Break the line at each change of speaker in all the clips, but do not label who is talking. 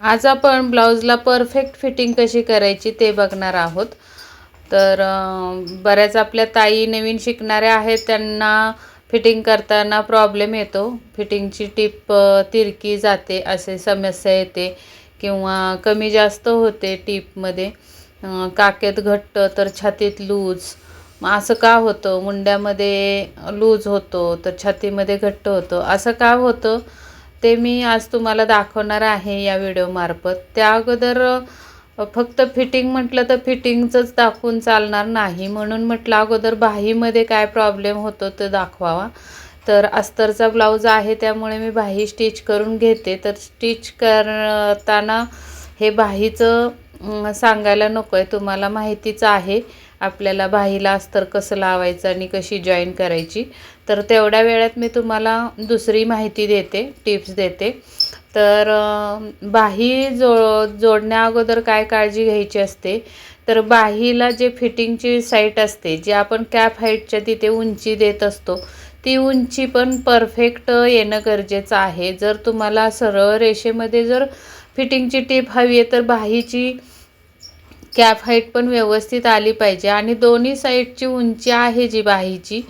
आज आपण ब्लाऊजला perfect fitting कशी करायची ते बघणार आहोत. तर बऱ्याच आपल्या ताई नवीन शिकणाऱ्या आहेत त्यांना फिटिंग करताना प्रॉब्लेम येतो. फिटिंगची टीप तिरकी जाते असे समस्या येते किंवा कमी जास्त होते टीपमध्ये. काकेत घट्ट तर छातीत लूज. मग असं का होतं? मुंड्यामध्ये लूज होतो तर छातीमध्ये घट्ट होतं. असं का होतं? ते मी आज तुम्हाला दाखवणार आहे या व्हिडिओमार्फत त्या अगोदर फक्त फिटिंग म्हटलं तर फिटिंगचंच दाखवून चालणार नाही. म्हणून म्हटलं अगोदर बाहीमध्ये काय प्रॉब्लेम होतो ते दाखवावा. तर अस्तरचा ब्लाऊज आहे त्यामुळे मी बाही स्टिच करून घेते. तर स्टिच करताना हे बाहीचं सांगायला नको आहे तुम्हाला माहितीच आहे. आपल्याला बाहीला अस्तर कसं लावायचं आणि कशी जॉईन करायची. तर तेवढ्या वेळात मी तुम्हाला दुसरी माहिती देते टिप्स देते. तर बाही जो जोडण्या अगोदर काय काळजी घ्यायची असते? तर बाहीला जे फिटिंगची साईट असते जी आपण कॅप हाईटच्या तिथे उंची देत असतो ती उंची पण परफेक्ट येणं गरजेचं आहे. जर तुम्हाला सरळ रेषेमध्ये जर फिटिंगची टीप हवी आहे तर बाहीची कॅप हाईट पण व्यवस्थित आली पाहिजे. आणि दोन्ही साईडची उंची आहे जी बाहीची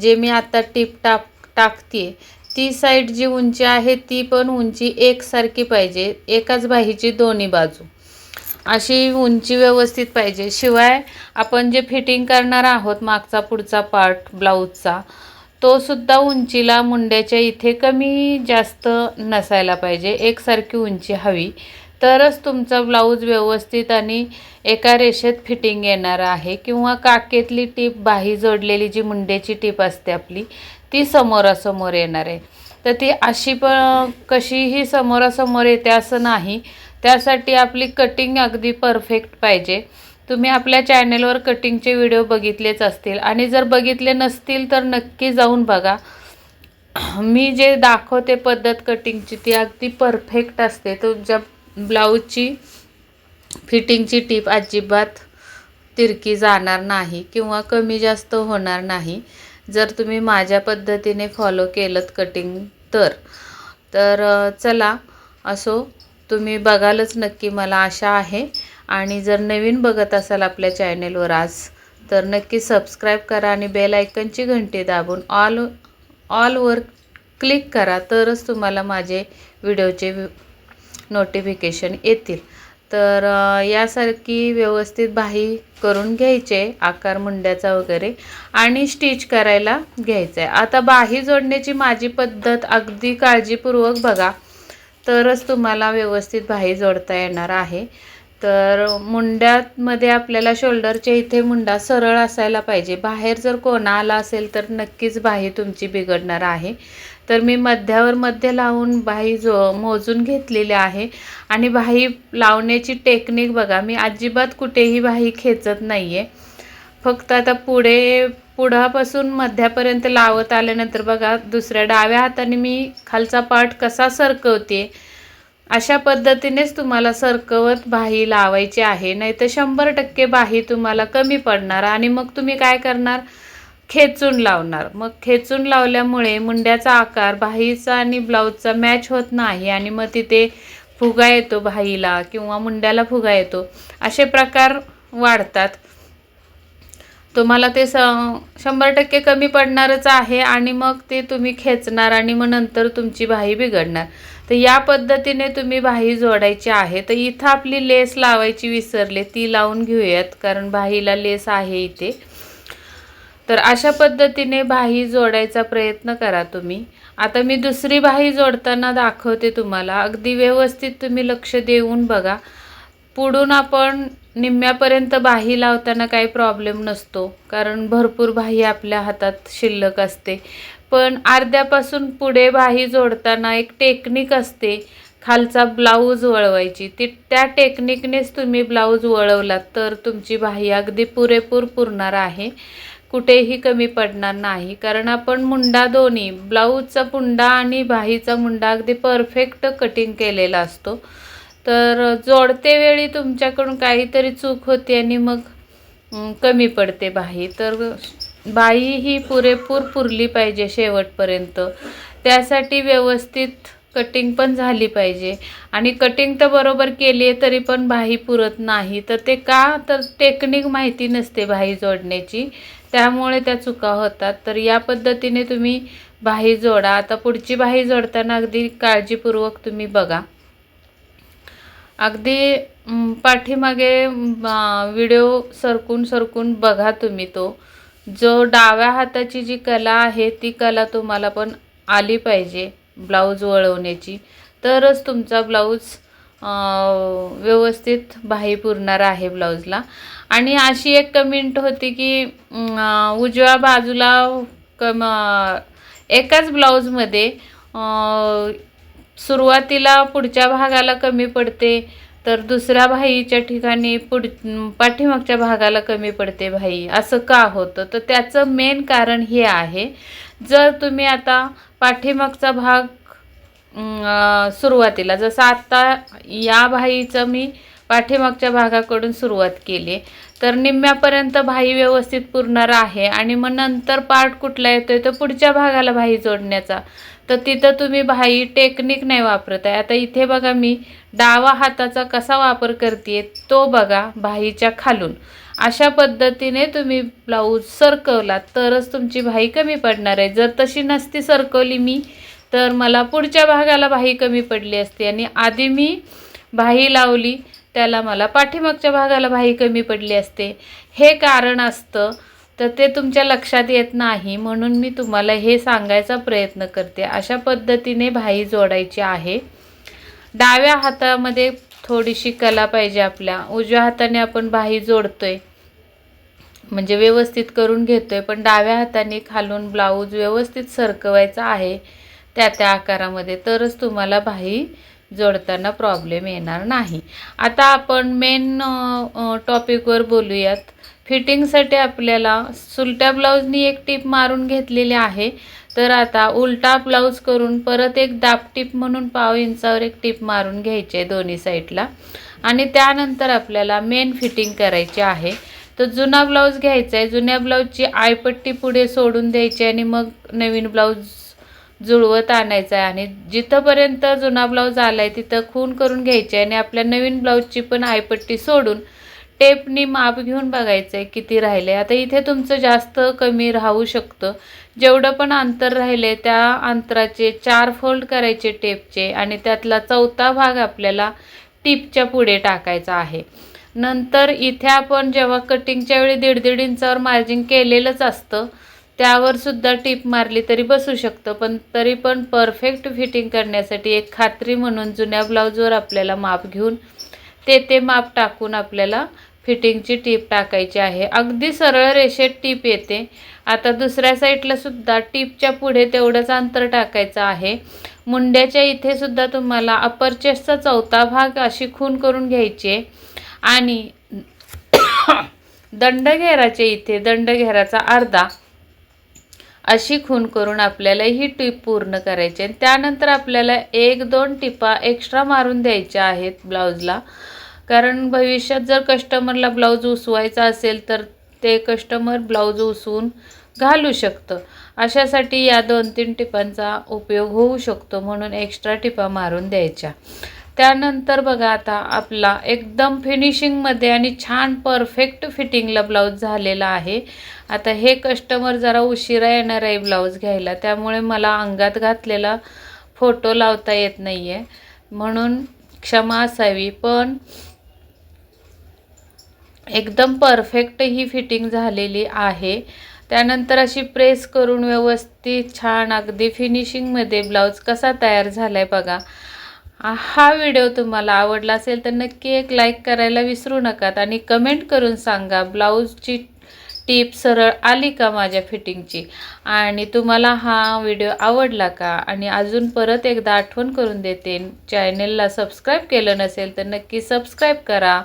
जे मी आता टीप टाक टाकते ती साईड जी उंची आहे ती पण उंची एकसारखी पाहिजे. एकाच बाहीची दोन्ही बाजू. अशी उंची व्यवस्थित पाहिजे. शिवाय आपण जे फिटिंग करणार आहोत मागचा पुढचा पार्ट ब्लाऊजचा तो सुद्धा उंचीला मुंड्याच्या इथे कमी जास्त नसायला पाहिजे. एकसारखी उंची हवी. तरच तुमचा ब्लाऊज व्यवस्थित आणि एका रेषेत फिटिंग येणार आहे. किंवा काकेतली टीप बाही जोडलेली जी मुंडेची टीप असते आपली ती समोरासमोर येणार आहे. तर ती अशी पण कशीही समोरासमोर येते असं नाही. त्यासाठी आपली कटिंग अगदी परफेक्ट पाहिजे. तुम्ही आपल्या चॅनेलवर कटिंगचे व्हिडिओ बघितलेच असतील. आणि जर बघितले नसतील तर नक्की जाऊन बघा. मी जे दाखवते पद्धत कटिंगची ती अगदी परफेक्ट असते. तुमच्या ब्लाऊजची फिटिंगची टीप अजिबात तिरकी जाणार नाही किंवा कमी जास्त होणार नाही. जर तुम्ही माझ्या पद्धतीने फॉलो केलं कटिंग तर तर चला असो तुम्ही बघालच नक्की मला आशा आहे. आणि जर नवीन बघत असाल आपल्या चॅनेलवर आज तर नक्की सबस्क्राईब करा आणि बेल आयकनची घंटी दाबून ऑल ऑलवर क्लिक करा तरच तुम्हाला माझे व्हिडिओचे नोटिफिकेशन येतील. तर यासारखी व्यवस्थित बाही करून घ्यायचे आकार मुंड्याचा वगैरे आणि स्टिच करायला घ्यायचं आहे आता बाही जोडण्याची माझी पद्धत अगदी काळजीपूर्वक बघा. तरच तुम्हाला व्यवस्थित बाही जोडता येणार आहे. तर मुंड्यामध्ये आपल्याला शोल्डरच्या इथे मुंडा सरळ असायला पाहिजे. बाहेर जर कोणा आला असेल तर नक्कीच बाही तुमची बिघडणार आहे. तर मी मध्यावर मध्य लावून बाही जो मोजून घेतलेली आहे. आणि बाही लावण्याची टेक्निक बघा मी अजिबात कुठेही बाही खेचत नाही आहे फक्त आता पुढे पुढापासून मध्यापर्यंत लावत आल्यानंतर बघा दुसऱ्या डाव्या हाताने मी खालचा पाठ कसा सरकवते अशा पद्धतीनेच तुम्हाला सरकवत बाही लावायची आहे. नाही तर शंभर टक्के बाही तुम्हाला कमी पडणार. आणि मग तुम्ही काय करणार? खेचून लावणार. मग खेचून लावल्यामुळे मुंड्याचा आकार बाहीचा आणि ब्लाऊजचा मॅच होत नाही आणि मग तिथे फुगा येतो बाहीला किंवा मुंड्याला फुगा येतो. असे प्रकार वाढतात. तुम्हाला ते स शंभर टक्के कमी पडणारच आहे आणि मग ते तुम्ही खेचणार आणि मग नंतर तुमची बाही बिघडणार. तर या पद्धतीने तुम्ही बाही जोडायची आहे. तर इथं आपली लेस लावायची विसरले ती लावून घेऊयात कारण बाहीला लेस आहे इथे. तर अशा पद्धतीने बाही जोडायचा प्रयत्न करा तुम्ही. आता मी दुसरी बाही जोडताना दाखवते तुम्हाला. अगदी व्यवस्थित तुम्ही लक्ष देऊन बघा. पुढून आपण निम्म्यापर्यंत बाही लावताना काही प्रॉब्लेम नसतो. कारण भरपूर बाही आपल्या हातात शिल्लक असते. पण अर्ध्यापासून पुढे बाही जोडताना एक टेक्निक असते. खालचा ब्लाऊज वळवायची. ती त्या टेक्निकनेच तुम्ही ब्लाऊज वळवलात तर तुमची बाही अगदी पुरेपूर पुरणार आहे. कुठेही कमी पडणार नाही. कारण आपण मुंडा दोन्ही ब्लाऊजचा मुंडा आणि बाहीचा मुंडा अगदी परफेक्ट कटिंग केलेला असतो. तर जोडते वेळी तुमच्याकडून काहीतरी चूक होते आणि मग कमी पडते बाही तर बाही ही पुरेपूर पुरली पाहिजे शेवटपर्यंत. त्यासाठी व्यवस्थित कटिंग पण झाली पाहिजे. आणि कटिंग तर बरोबर केली आहे तरी पण बाही पुरत नाही. तर ते का? तर टेक्निक माहिती नसते बाही जोडण्याची. त्यामुळे त्या चुका होतात. तर या पद्धतीने तुम्ही बाही जोडा. आता पुढची बाही जोडताना अगदी काळजीपूर्वक तुम्ही बघा. अगदी पाठीमागे व्हिडिओ सरकून सरकून बघा तुम्ही तो. जो डाव्या हाताची जी कला आहे ती कला तुम्हाला पण आली पाहिजे. ब्लाऊज वळवण्याची. तरच तुमचा ब्लाऊज व्यवस्थित बाही पुरणार आहे ब्लाऊजला. आणि अशी एक कमेंट होती की उजव्या बाजूला कम एकाच ब्लाऊजमध्ये सुरुवातीला पुढच्या भागाला कमी पडते तर दुसऱ्या भाईच्या ठिकाणी पुढ पाठीमागच्या भागाला कमी पडते भाई असं का होतं? तर त्याचं मेन कारण हे आहे जर तुम्ही आता पाठीमागचा भाग सुरुवातीला जसं आत्ता या भाईचं मी पाठीमागच्या भागाकडून सुरुवात केली तर निम्म्यापर्यंत भाई व्यवस्थित पुरणार आहे आणि मग नंतर पार्ट कुठला येतोय तर पुढच्या भागाला भाई जोडण्याचा. तर तिथं तुम्ही भाई टेक्निक नाही वापरत आहे आता इथे बघा मी डावा हाताचा कसा वापर करते तो बघा भाईच्या खालून. अशा पद्धतीने तुम्ही ब्लाऊज सरकवला तरच तुमची भाई कमी पडणार आहे. जर तशी नसती सरकवली मी तर मला पुढच्या भागाला भाई कमी पडली असती. आणि आधी मी भाई लावली त्याला मला पाठीमागच्या भागाला भाई कमी पडली असते. हे कारण असतं तर ते तुमच्या लक्षात येत नाही म्हणून मी तुम्हाला हे सांगायचा प्रयत्न करते. अशा पद्धतीने भाई जोडायची आहे. डाव्या हातामध्ये थोडीशी कला पाहिजे आपल्या. उजव्या हाताने आपण भाई जोडतोय म्हणजे व्यवस्थित करून घेतोय पण डाव्या हाताने खालून ब्लाऊज व्यवस्थित सरकवायचा आहे त्या त्या आकारामध्ये. तरच तुम्हाला भाई जोडताना प्रॉब्लेम येणार नाही. आता आपण मेन टॉपिकवर बोलूयात. फिटिंगसाठी आपल्याला सुलट्या ब्लाऊजनी एक टीप मारून घेतलेली आहे. तर आता उलटा ब्लाऊज करून परत एक दाब टीप म्हणून पाव इंचावर एक टीप मारून घ्यायची आहे दोन्ही साईडला आणि त्यानंतर आपल्याला मेन फिटिंग करायची आहे. तर जुना ब्लाऊज घ्यायचा आहे. जुन्या ब्लाऊजची आयपट्टी पुढे सोडून द्यायची आणि मग नवीन ब्लाऊज जुळवत आणायचा आहे आणि जिथंपर्यंत जुना ब्लाऊज आला आहे तिथं खून करून घ्यायची आहे आणि आपल्या नवीन ब्लाऊजची पण आयपट्टी सोडून टेपनी माप घेऊन बघायचं आहे किती राहिले. आता इथे तुमचं जास्त कमी राहू शकतं. जेवढं पण अंतर राहिले त्या अंतराचे चार फोल्ड करायचे टेपचे आणि त्यातला चौथा भाग आपल्याला टिपच्या पुढे टाकायचा आहे. नंतर इथे आपण जेव्हा कटिंगच्या वेळी दीड दीड इंचावर मार्जिन केलेलंच असतं त्यावर सुद्धा टीप मारली तरी बसू शकतं पण तरी पण परफेक्ट फिटिंग करण्यासाठी एक खात्री म्हणून जुन्या ब्लाऊजवर आपल्याला माप घेऊन ते ते माप टाकून आपल्याला फिटिंगची टीप टाकायची आहे. अगदी सरळ रेषेत टीप येते. आता दुसऱ्या साईडला सुद्धा टीपच्या पुढे तेवढंच अंतर टाकायचं आहे. मुंड्याच्या इथे सुद्धा तुम्हाला अपर चेस्टचा चौथा भाग अशी खून करून घ्यायची आहे. आणि दंडघेराच्या इथे दंडघेराचा अर्धा. अशी खून करून आपल्याला ही टीप पूर्ण करायची आणि त्यानंतर आपल्याला एक दोन टिपा एक्स्ट्रा मारून द्यायच्या आहेत ब्लाऊजला. कारण भविष्यात जर कस्टमरला ब्लाऊज उसवायचा असेल तर ते कस्टमर ब्लाऊज उसवून घालू शकतं. अशासाठी या दोन तीन टिपांचा उपयोग होऊ शकतो म्हणून एक्स्ट्रा टिपा मारून द्यायच्या. त्यानंतर बघा आता आपला एकदम फिनिशिंगमध्ये आणि छान परफेक्ट फिटिंगला ब्लाऊज झालेला आहे. आता हे कस्टमर जरा उशिरा येणार आहे ब्लाऊज घ्यायला. त्यामुळे मला अंगात घातलेला फोटो लावता येत नाही आहे म्हणून क्षमा असावी पण एकदम परफेक्ट ही फिटिंग झालेली आहे. त्यानंतर अशी प्रेस करून व्यवस्थित छान अगदी फिनिशिंगमध्ये ब्लाऊज कसा तयार झाला आहे बघा. हा व्हिडिओ तुम्हाला आवडला असेल तर नक्की एक लाईक करायला विसरू नकात आणि कमेंट करून सांगा. ब्लाऊजची टीप सरळ आली का माझ्या फिटिंगची? आणि तुम्हाला हा व्हिडिओ आवडला का? आणि अजून परत एकदा आठवण करून देते. चॅनेलला सबस्क्राईब केलं नसेल तर नक्की सबस्क्राईब करा.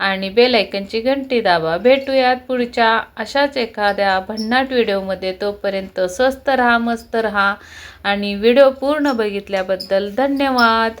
आणि बेलायकनची घंटी दाबा. भेटूयात पुढच्या अशाच एखाद्या भन्नाट व्हिडिओमध्ये तोपर्यंत स्वस्त राहा मस्त राहा. आणि व्हिडिओ पूर्ण बघितल्याबद्दल धन्यवाद.